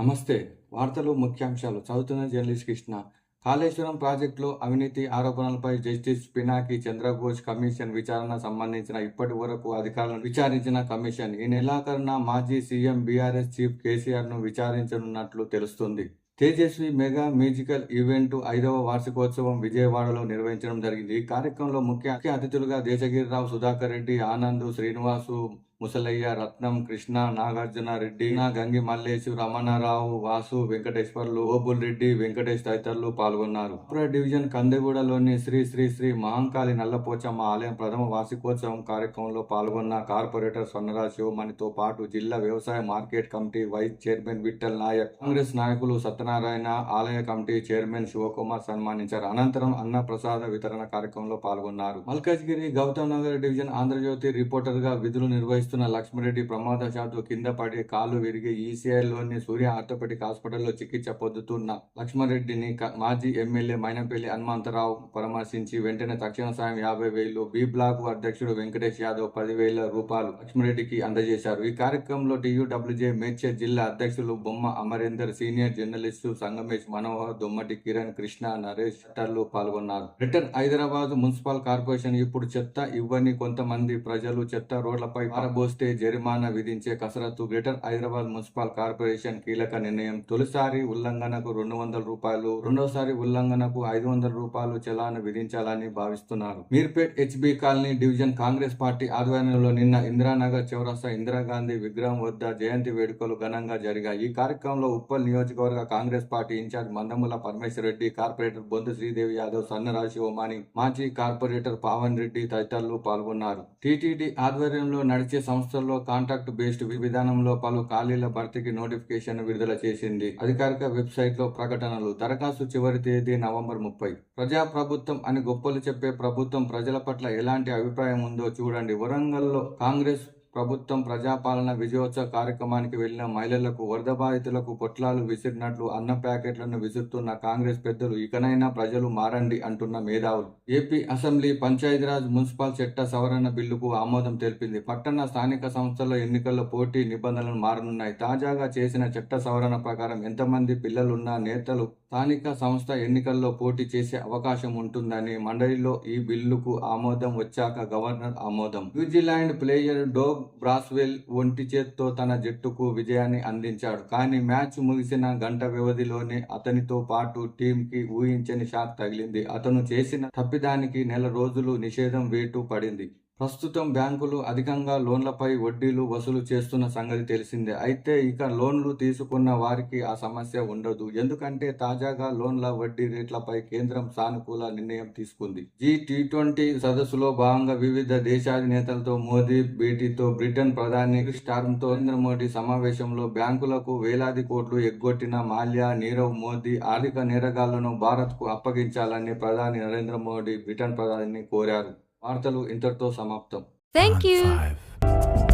నమస్తే. వార్తలు ముఖ్యాంశాలు చదువుతున్న జర్నలిస్ట్ కృష్ణ. కాళేశ్వరం ప్రాజెక్టులో అవినీతి ఆరోపణలపై జస్టిస్ పినాకి చంద్రఘోష్ కమిషన్ విచారణ సంబంధించిన ఇప్పటి వరకు అధికారులను విచారించిన కమిషన్ ఈ నెలాఖరున మాజీ సీఎం బీఆర్ఎస్ చీఫ్ కేసీఆర్ను విచారించనున్నట్లు తెలుస్తుంది. తేజస్వి మెగా మ్యూజికల్ ఈవెంట్ ఐదవ వార్షికోత్సవం విజయవాడలో నిర్వహించడం జరిగింది. ఈ కార్యక్రమంలో ముఖ్య అతిథులుగా దేశగిరిరావు సుధాకర్ రెడ్డి ఆనంద్ శ్రీనివాసు ముసలయ్య రత్నం కృష్ణ నాగార్జున రెడ్డి నా గంగి మల్లేశు రమణారావు వాసు వెంకటేశ్వర్లు ఓబుల్ రెడ్డి వెంకటేష్ తదితరులు పాల్గొన్నారు. డివిజన్ కందిగూడలోని శ్రీ శ్రీ శ్రీ మహంకాళి నల్లపోచమ్మ ఆలయం ప్రథమ వార్షికోత్సవం కార్యక్రమంలో పాల్గొన్న కార్పొరేటర్ స్వర్ణరాజ్ శివమణితో పాటు జిల్లా వ్యవసాయ market committee vice chairman Vithal Naik Congress నాయకులు సత్యనారాయణ ఆలయ కమిటీ చైర్మన్ శివకుమార్ సన్మానించారు. అనంతరం అన్న ప్రసాద వితరణ కార్యక్రమంలో పాల్గొన్నారు. మల్కాజ్గిరి గౌతమ్ నగర్ డివిజన్ ఆంధ్రజ్యోతి రిపోర్టర్గా విధులు నిర్వహిస్తున్న లక్ష్మరెడ్డి ప్రమాదశాత్తు కింద పడి కాలు విరిగి ఈసీఐలోని సూర్య ఆర్థోపెటిక్ హాస్పిటల్లో చికిత్స పొందుతున్న లక్ష్మరెడ్డిని మాజీ ఎమ్మెల్యే మైనంపల్లి హనుమంతరావు పరామర్శించి వెంటనే తక్షణ సాయం యాభై వేలు బి బ్లాక్ అధ్యక్షుడు వెంకటేష్ యాదవ్ పదివేల రూపాయలు లక్ష్మరెడ్డికి అందజేశారు. ఈ కార్యక్రమంలో టీయూడబ్ల్యూజే మేడ్చల్ జిల్లా అధ్యక్షులు బొమ్మ అమరేందర్ సీనియర్ జర్నలిస్టు సంగమేష్ మనోహర్ దొమ్మటి కిరణ్ కృష్ణ నరేష్ షట్టర్లు పాల్గొన్నారు. రిటర్న్ హైదరాబాద్ మున్సిపల్ కార్పొరేషన్ ఇప్పుడు చెత్త ఇవ్వని కొంతమంది ప్రజలు చెత్త రోడ్లపై పారబోస్తే జరిమానా విధించే కసరత్తు గ్రేటర్ హైదరాబాద్ మున్సిపల్ కార్పొరేషన్ కీలక నిర్ణయం. తొలిసారి ఉల్లంఘనకు రెండు వందల రూపాయలు రెండోసారి ఉల్లంఘనకు ఐదు వందల రూపాయలు చలాను విధించాలని భావిస్తున్నారు. Meerpet HB colony division Congress party ఆధ్వర్యంలో నిన్న ఇందిరానగర్ చౌరస్తా ఇందిరాగాంధీ విగ్రహం వద్ద జయంతి వేడుకలు ఘనంగా జరిగాయి. ఈ కార్యక్రమంలో ఉప్పల్ నియోజకవర్గ Congress party incharge Mandamula Parameshwara Reddy corporator Bonthu Sridevi Yadav Sannaraju ఓమాని మాజీ కార్పొరేటర్ పావన్ రెడ్డి తదితరులు పాల్గొన్నారు. టీటీడీ ఆధ్వర్యంలో నడిచే సంస్థల్లో కాంట్రాక్ట్ బేస్డ్ విధానంలో పలు ఖాళీల భర్తీకి నోటిఫికేషన్ విడుదల చేసింది. అధికారిక వెబ్సైట్లో ప్రకటనలు. దరఖాస్తు చివరి తేదీ నవంబర్ ముప్పై. ప్రజా ప్రభుత్వం అని గొప్పలు చెప్పే ప్రభుత్వం ప్రజల పట్ల ఎలాంటి అభిప్రాయం ఉందో చూడండి. వరంగల్లో కాంగ్రెస్ ప్రభుత్వం ప్రజాపాలన విజయోత్సవ కార్యక్రమానికి వెళ్ళిన మహిళలకు వరద బాధితులకు పొట్లాలు విసిరినట్లు అన్న ప్యాకెట్లను విసురుతున్న కాంగ్రెస్ పెద్దలు ఇకనైనా ప్రజలు మారండి అంటున్న మేధావులు. ఏపీ అసెంబ్లీ పంచాయతీరాజ్ మున్సిపల్ చట్ట సవరణ బిల్లుకు ఆమోదం తెలిపింది. పట్టణ స్థానిక సంస్థల ఎన్నికల్లో పోటీ నిబంధనలు మారనున్నాయి. తాజాగా చేసిన చట్ట సవరణ ప్రకారం ఎంతమంది పిల్లలున్న నేతలు స్థానిక సంస్థ ఎన్నికల్లో పోటీ చేసే అవకాశం ఉంటుందని మండలిలో ఈ బిల్లుకు ఆమోదం వచ్చాక గవర్నర్ ఆమోదం. న్యూజిలాండ్ ప్లేయర్ డోగ్ బ్రాస్వెల్ ఒంటి చేత్తో తన జట్టుకు విజయాన్ని అందించాడు. కానీ మ్యాచ్ ముగిసిన గంట వ్యవధిలోనే అతనితో పాటు టీంకి ఊహించని షాక్ తగిలింది. అతను చేసిన తప్పిదానికి నెల రోజులు నిషేధం వేటు పడింది. ప్రస్తుతం బ్యాంకులు అధికంగా లోన్లపై వడ్డీలు వసూలు చేస్తున్న సంగతి తెలిసిందే. అయితే ఇక లోన్లు తీసుకున్న వారికి ఆ సమస్య ఉండదు. ఎందుకంటే తాజాగా లోన్ల వడ్డీ రేట్లపై కేంద్రం సానుకూల నిర్ణయం తీసుకుంది. జీ టీ ట్వంటీ సదస్సులో భాగంగా వివిధ దేశాధినేతలతో మోదీ భేటీతో బ్రిటన్ ప్రధాని స్టార్మ్తో నరేంద్ర మోడీ సమావేశంలో బ్యాంకులకు వేలాది కోట్లు ఎగ్గొట్టిన మాల్యా నీరవ్ మోదీ ఆర్థిక నేరగాళ్ళను భారత్కు అప్పగించాలని ప్రధాని నరేంద్ర మోడీ బ్రిటన్ ప్రధాని కోరారు. వార్తలు ఇంతటితో సమాప్తం Thank you. Five,